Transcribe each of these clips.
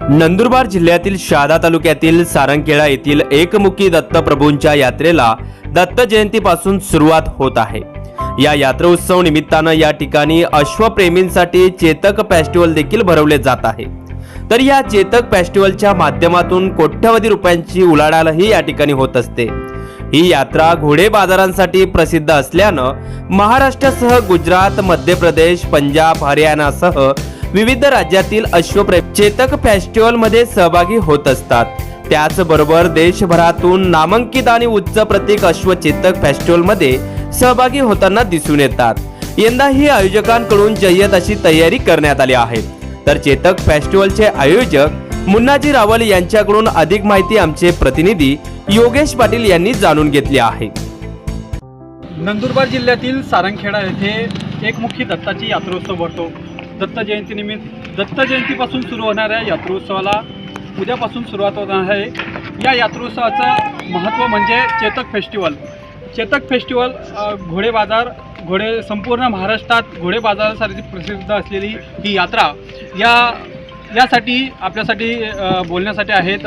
नंदुरबार जिल्ह्यातील शहादा तालुक्यातील सारंगखेडा येथील एकमुखी दत्तप्रभूंच्या यात्रेला दत्त जयंतीपासून सुरुवात होत आहे. या यात्रोत्सव निमित्तानं या ठिकाणी अश्वप्रेमींसाठी चेतक फेस्टिवल देखील भरवले जात आहे. तर या चेतक फेस्टिवलच्या माध्यमातून कोट्यवधी रुपयांची उलाढालही या ठिकाणी होत असते. ही यात्रा घोडे बाजारांसाठी प्रसिद्ध असल्यानं महाराष्ट्रासह गुजरात मध्य प्रदेश पंजाब हरियाणासह विविध राज्यातील अश्वप्रेम चेतक फेस्टिवलमध्ये सहभागी होत असतात. त्याचबरोबर देशभरातून नामांकित आणि उच्च प्रतीक अश्वचेतक फेस्टिवलमध्ये सहभागी होताना दिसून येतात. यंदाही आयोजकांकडून जय्यत अशी तयारी करण्यात आली आहे. तर चेतक फेस्टिवलचे आयोजक मुन्नाजी रावल यांच्याकडून अधिक माहिती आमचे प्रतिनिधी योगेश पाटील यांनी जाणून घेतली आहे. नंदुरबार जिल्ह्यातील सारंगखेडा येथे एकमुखी दत्ताची यात्रोत्सव भरतो. दत्त जयंतीनिमित्त दत्त जयंतीपासून सुरू होणाऱ्या यात्रोत्सवाला उद्यापासून सुरुवात होणार आहे. या यात्रोत्सवाचं महत्त्व म्हणजे चेतक फेस्टिवल. चेतक फेस्टिवल घोडे बाजार घोडे संपूर्ण महाराष्ट्रात घोडे बाजारासाठी प्रसिद्ध असलेली ही यात्रा. या यासाठी आपल्यासाठी बोलण्यासाठी आहेत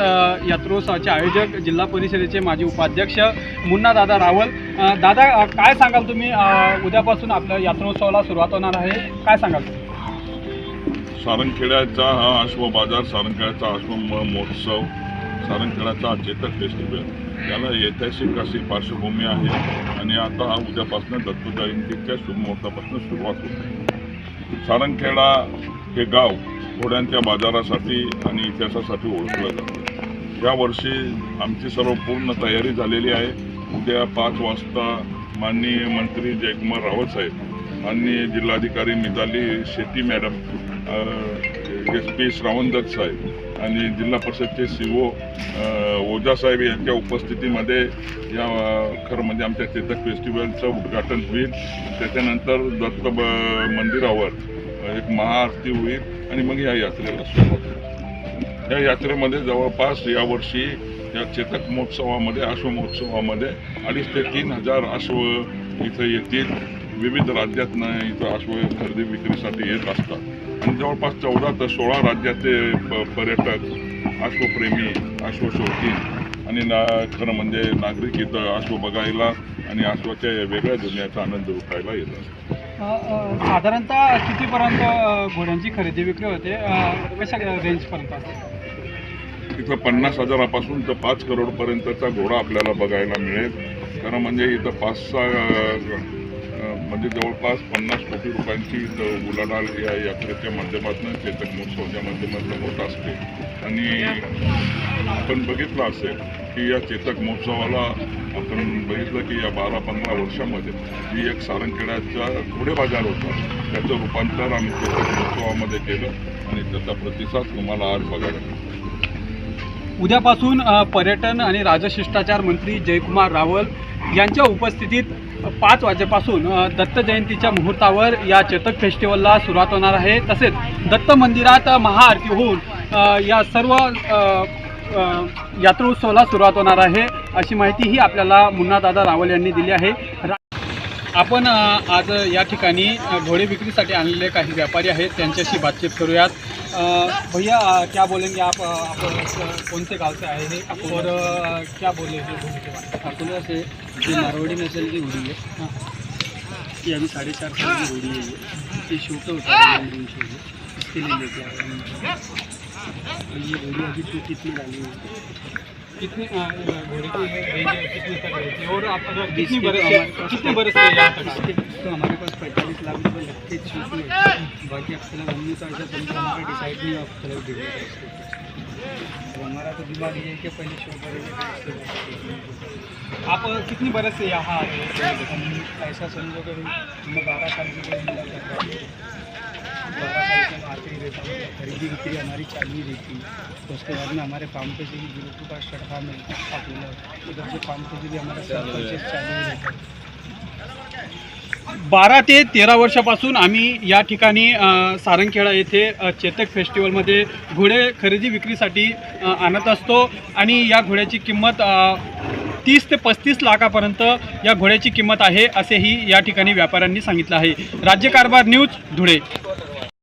यात्रोत्सवाचे आयोजक जिल्हा परिषदेचे माजी उपाध्यक्ष मुन्ना दादा रावल दादा काय सांगाल तुम्ही? उद्यापासून आपल्या यात्रोत्सवाला सुरुवात होणार आहे. काय सांगाल? तुम्ही सारंगखेड्याचा हा अश्व बाजार सारंगखेड्याचा अश्व म- महोत्सव सारंगखेड्याचा हा चेतक फेस्टिवल याला ऐतिहासिक अशी पार्श्वभूमी आहे आणि आता हा उद्यापासून दत्त जयंतीच्या शुभमुहूर्तापासून सुरुवात होते सारंगखेडा हे गाव घोड्यांच्या बाजारासाठी आणि इतिहासासाठी ओळखलं जातं. यावर्षी आमची सर्व पूर्ण तयारी झालेली आहे. उद्या पाच वाजता माननीय मंत्री जयकुमार रावत साहेब आणि जिल्हाधिकारी Mitali Shetty madam S P Shravandatt साहेब आणि जिल्हा परिषदचे सी ओ ओजासाहेब यांच्या उपस्थितीमध्ये या खरं म्हणजे आमच्या चेतक फेस्टिवलचं उद्घाटन होईल. त्याच्यानंतर दत्त ब मंदिरावर एक महाआरती होईल आणि मग या यात्रेला सुरुवात होईल. या यात्रेमध्ये जवळपास यावर्षी या चेतक महोत्सवामध्ये अश्व महोत्सवामध्ये अडीच ते तीन हजार अश्व इथं येतील. विविध राज्यातनं इथं अश्व खरेदी विक्रीसाठी येत असतात. जवळपास चौदा ते सोळा राज्याचे प पर्यटक अश्वप्रेमी अश्वशौकीन आणि ना खरं म्हणजे नागरिक इथं अश्व बघायला आणि अश्वाच्या वेगळ्या दुनियाचा आनंद उठायला येत साधारणतः कितीपर्यंत घोड्यांची खरेदी विक्री होते? कशा रेंजपर्यंत इथं पन्नास हजारापासून तर पाच करोडपर्यंतचा घोडा आपल्याला बघायला मिळेल. कारण म्हणजे इथं पाच सहा म्हणजे जवळपास पन्नास कोटी रुपयांची उलाढाल या यात्रेच्या माध्यमातून चेतक महोत्सवाच्या माध्यमातून होत असते. आणि आपण बघितलं असेल की या चेतक महोत्सवाला आपण बघितलं की या बारा पंधरा वर्षामध्ये जी एक सारंगखेड्याचा घोडे बाजार होता. त्याचं रूपांतर आम्ही चेतक महोत्सवामध्ये केलं आणि त्याचा प्रतिसाद तुम्हाला आज बघायला उद्यापासून पर्यटन आणि राजशिष्टाचार मंत्री जयकुमार रावल यांच्या उपस्थितीत पाच वाजेपासून दत्त जयंतीच्या मुहूर्तावर या चेतक फेस्टिवलला सुरुवात होणार आहे. तसेच दत्त मंदिरात महाआरती होऊन या सर्व यात्रोत्सवाला सुरुवात होणार आहे अशी माहितीही आपल्याला मुन्नादादा रावल यांनी दिली आहे. आपण आज या ठिकाणी घोडे विक्रीसाठी आणलेले काही व्यापारी आहेत. त्यांच्याशी बातचीत करूयात. भैया क्या बोलेंगे आप आप अ, कौन से गांव से और क्या बोले अकोला से ये मारवाड़ी नस्ल की घोड़ी है हाँ। ये अभी साढ़े चार साल की घोड़ी है ये। ये शो का होता है रंगीन शो है। इसके लिए लेके आए हैं। और ये घोड़ी अभी तो कितनी डाली हुई है? कितने अ, घोड़े की रेंज कितने तक रहती है? और आप अगर कितनी बरस तो हमारे पास- कितने बरस से यहाँ तक तो हमारे पास पैंतालीस लाख रुपये लगते में बाकी अब कलर हमने तो ऐसा समझा हमारा डिसाइड नहीं अब कलर दिखेगा इसके तो हमारा तो दिमाग ये है कि पहले शो करेंगे आप कितनी बरस से यहाँ आते हैं? हम ऐसा समझो कि मैं बारह साल की हूँ। बारह साल से आते ही रहता हूँ। खरीदी बिक्री हमारी चालू ही रहती है। तो उसके बाद में हमारे फार्म पे से भी गुरु के पास चढ़ा मिलता है उधर से फार्म पे से भी हमारा सब परचेज चालू ही रहता है। बारा ते तेरा वर्षापासून आम्ही या ठिकाणी सारंगखेडा येथे चेतक फेस्टिवलमध्ये घोडे खरेदी विक्रीसाठी आणत असतो. आणि या घोड्याची किंमत तीस ते पस्तीस लाखापर्यंत या घोड्याची किंमत आहे असेही या ठिकाणी व्यापाऱ्यांनी सांगितलं आहे. राज्यकारभार न्यूज धुळे.